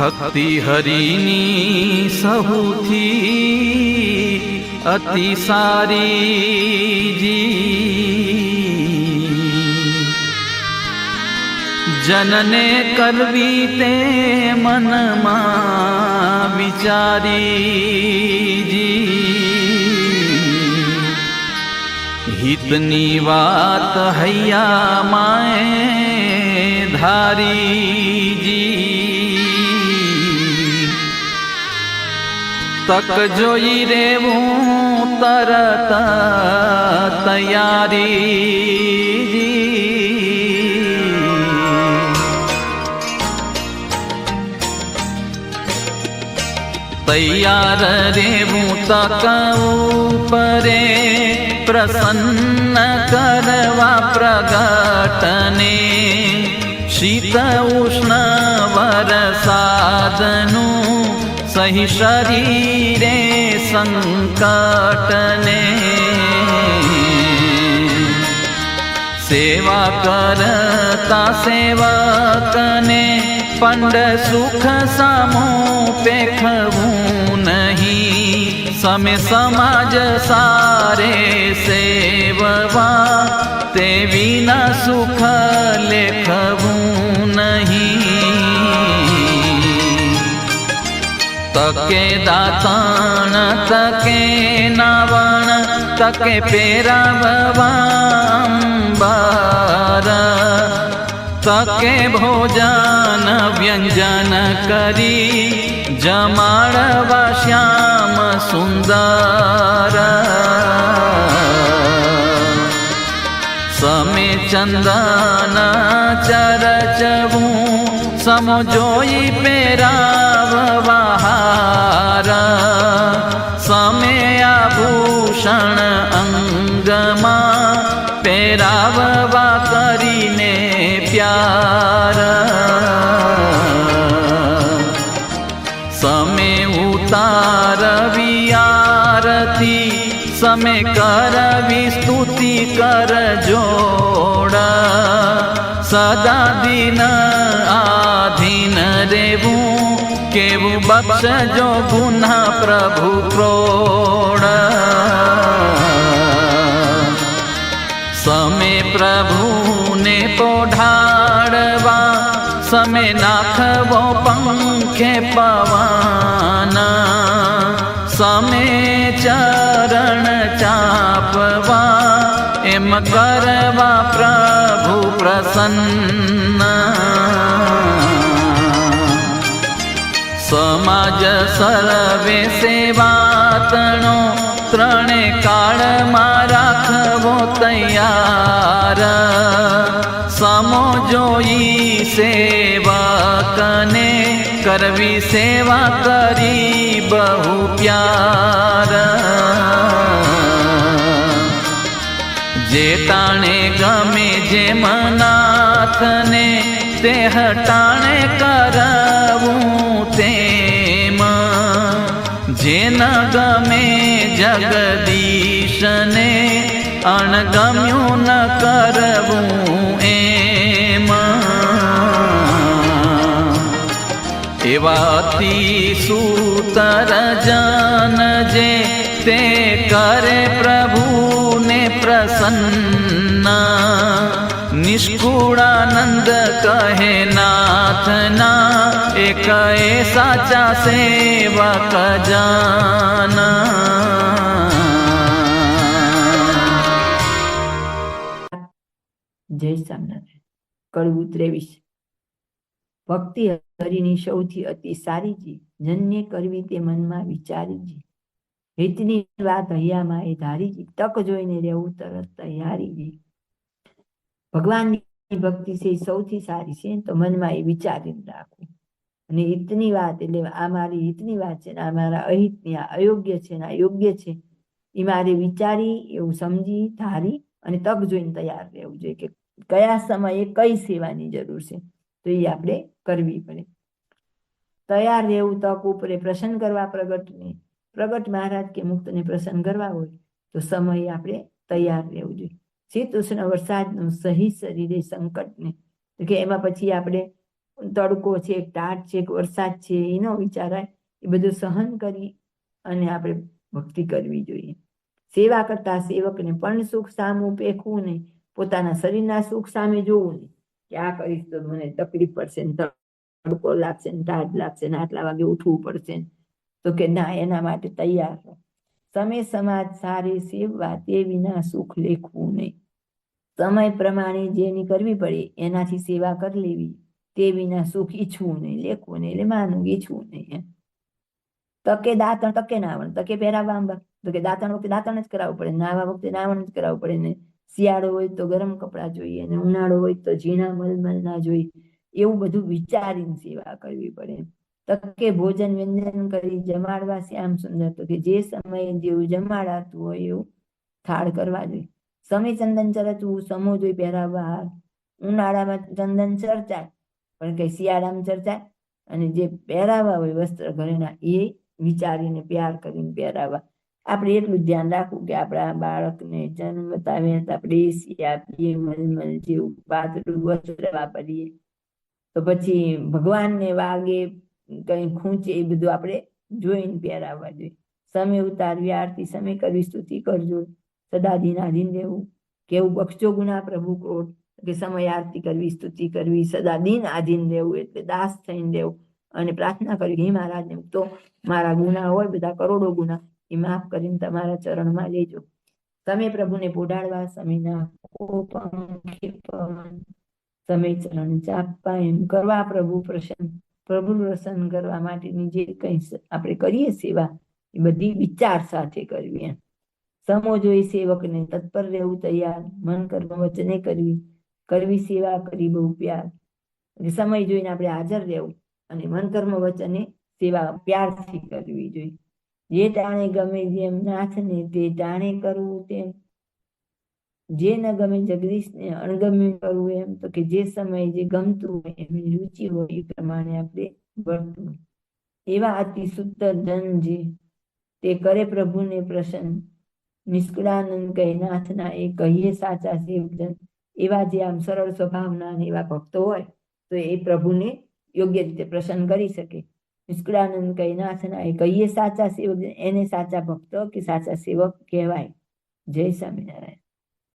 ભક્તિ હરિની સહુથી અતિ સારી જી જનને કરવી તે મનમાં વિચારી જી હિતની વાત હૈયા માએ ધારી જી તક જોઈ રેવું તરત તૈયારી તૈયાર રેવું તક ઉપરે પ્રસન્ન કરવા પ્રગટને શીત ઉષ્ણ વરસાદનું સહી શરીરે સંકટને સેવા કરતા સેવકને પંડ સુખ સામો પેખવું નહીં સમે સમાજ સારે સેવવા તે વિના સુખ તકે દાતાણ તકે નાવણ તકે પેરાવવાંબાર તકે ભોજન વ્યંજન કરી જમાડવા શ્યામ સુંદર સમે ચંદન ચરચવું સમો જોઈ પેરાવહાર સમે આભૂષણ અંગમાં પેરાવવા કરીને પ્યાર સમે ઉતારવી આરતી સમે કરવી સ્તુતિ કર જોડ સદા દિન આધીન રેવું કેવું બક્ષજો ગુના પ્રભુ ક્રોડ સમે પ્રભુને પોઢાડવા, સમે નાખવો પંખે પવાના. સમે ચરણ ચાપવા, એમ કરવા પ્રભુ પ્રસન્ન. સમાજ સર્વે સેવાતણો ત્રણે કાળમાં રાખવો તૈયાર. સમો જોઈ સેવકને કરવી સેવા કરી બહુ પ્યાર. જે તાણે ગમે જે મનાથને તે હટાણે જે ન ગમે જગદીશને, અણગમ્યું ન કરવું એમ. એવાથી સૂતર જાન જે તે કરે પ્રભુને પ્રસન્ન. નિષ્કુળાનંદ કહે નાથના એક સાચા સેવક જાના જય સ્વામિનારાયણ. કડવું ત્રેવીસ. ભક્તિ હરિની સૌથી અતિ સારી જી જન્ય કરવી તે મનમાં વિચારી જી હિતની વાત હૈયામાં એ ધારી જી તક જોઈને રહેવું તરત તૈયારી જી ભગવાનની ભક્તિ છે એ સૌથી સારી છે તો મનમાં એ વિચારીને રાખવું. અને હિતની વાત એટલે આ મારી હિતની વાત છે આ મારા અહિતની, આ અયોગ્ય છે ને આ યોગ્ય છે, એ મારે વિચારી, એવું સમજી, ધારી અને તક જોઈને તૈયાર રહેવું જોઈએ કે કયા સમયે કઈ સેવાની જરૂર છે. તો એ આપણે કરવી પડે. તૈયાર રહેવું, તક ઉપરે પ્રસન્ન કરવા પ્રગટને, પ્રગટ મહારાજ કે મુક્તને પ્રસન્ન કરવા હોય તો સમયે આપણે તૈયાર રહેવું જોઈએ. શીત ઉષ્ણ વરસાદનું સહી શરીરે સંકટને કે એમાં પછી આપણે તડકો છે, ટાટ છે વરસાદ છે એ ન વિચારાય એ બધું સહન કરી અને આપણે ભક્તિ કરવી જોઈએ. સેવા કરતા સેવકને પણ સુખ સામું પેખવું નહીં, પોતાના શરીરના સુખ સામે જોવું નહીં. કે આ કરીશ તો મને તકલીફ પડશે ને તડકો લાગશે ને ટાઢ લાગશે ને આટલા વાગે ઉઠવું પડશે તો કે ના, એના માટે તૈયાર રહો. સમય સમાજ સારી સેવા તે વિના સુખ લેખવું નહીં. સમય પ્રમાણે જેની કરવી પડે એનાથી સેવા કરી લેવી. તે વિના સુખ ઈચ્છવું નહીં, લેખવું નહીં, એટલે માનવું ઈચ્છવું નહીં એમ. તકે દાંતણ તકે નાવણ તકે પહેરાવવા આંબા, તો કે દાંતણ વખતે દાંતણ જ કરાવવું પડે, નાવા વખતે નાવણ જ કરાવવું પડે ને શિયાળો હોય તો ગરમ કપડાં જોઈએ ને ઉનાળો હોય તો ઝીણા મલમલ ના જોઈએ. એવું બધું વિચારીને સેવા કરવી પડે તકે ભોજન વ્યંજન કરી જમાડવા શ્યામ સુંદર, તો કે જે સમયે જેવું જમાડાતું હોય એવું થાળ કરવા જોઈએ. સમય ચંદન ચરચવું સમો જોઈ પહેરાવવા ઉનાળામાં ચંદન ચર્ચાય, પણ કઈ શિયાળામાં ચર્ચાય. અને જે પહેરાવા હોય વસ્ત્ર ઘરેના એ વિચારીને પ્યાર કરીને પહેરાવા. આપણે એટલું ધ્યાન રાખવું કે આપણા બાળકને જન્મ બતાવીએ તો આપણે એસી આપીએ મલમલ જેવું પાતળું વસ્ત્ર વાપરીએ. તો પછી ભગવાનને વાગે, કઈ ખૂંચે, એ બધું આપણે જોઈને પહેરાવવા જોઈએ. સમય ઉતારવી, આરતી, સમય કરવી, સ્તુતિ કરજો સદા દિનાધીન રહેવું. કેવું બક્ષજો ગુના પ્રભુ ક્રોધ, કે સમય આરતી કરવી, સ્તુતિ કરવી સદા દિન આધીન રહેવું એટલે દાસ થઈને રહેવું. અને પ્રાર્થના કરવી હે મહારાજને, તો મારા ગુના હોય, બધા કરોડો ગુના, એ માફ કરીને તમારા ચરણમાં લેજો. તમે પ્રભુને પોઢાડવા સમયના સમય ચરણ ચાપવા, એમ કરવા પ્રભુ પ્રસન્ન. પ્રભુ પ્રસન્ન કરવા માટેની જે કંઈ આપણે કરીએ સેવા, એ બધી વિચાર સાથે કરવી એમ. સમો જોઈ સેવકને તત્પર રહેવું તૈયાર, મન કર્મ વચને કરવી કરવી સેવા કરી બહુ પ્યાર. એટલે સમય જોઈને આપણે હાજર રહેવું અને મન કર્મ વચને સેવા પ્યારથી કરવી જોઈએ. જે ટાણે ગમે જેમ નાથને તે ટાણે કરવું તેમ. જે ન ગમે જગદીશને અણગમે કરવું એમ. તો કે જે સમય જે ગમતું હોય એમની રુચિ હોય એ પ્રમાણે આપણે વર્તવું. એવા અતિ સુંદર જન જે તે કરે પ્રભુને પ્રસન્ન. નિષ્કળાનંદ કૈનાથના નાથના એ કહીએ સાચા શિવજન એવા જે આમ સરળ સ્વભાવના એવા ભક્તો હોય, તો એ પ્રભુને યોગ્ય રીતે પ્રસન્ન કરી શકે. નિષ્કળાનંદ કૈનાથના નાથના એ કહીએ સાચા સેવક એને સાચા ભક્ત કે સાચા સેવક કહેવાય. જય સ્વામિનારાયણ.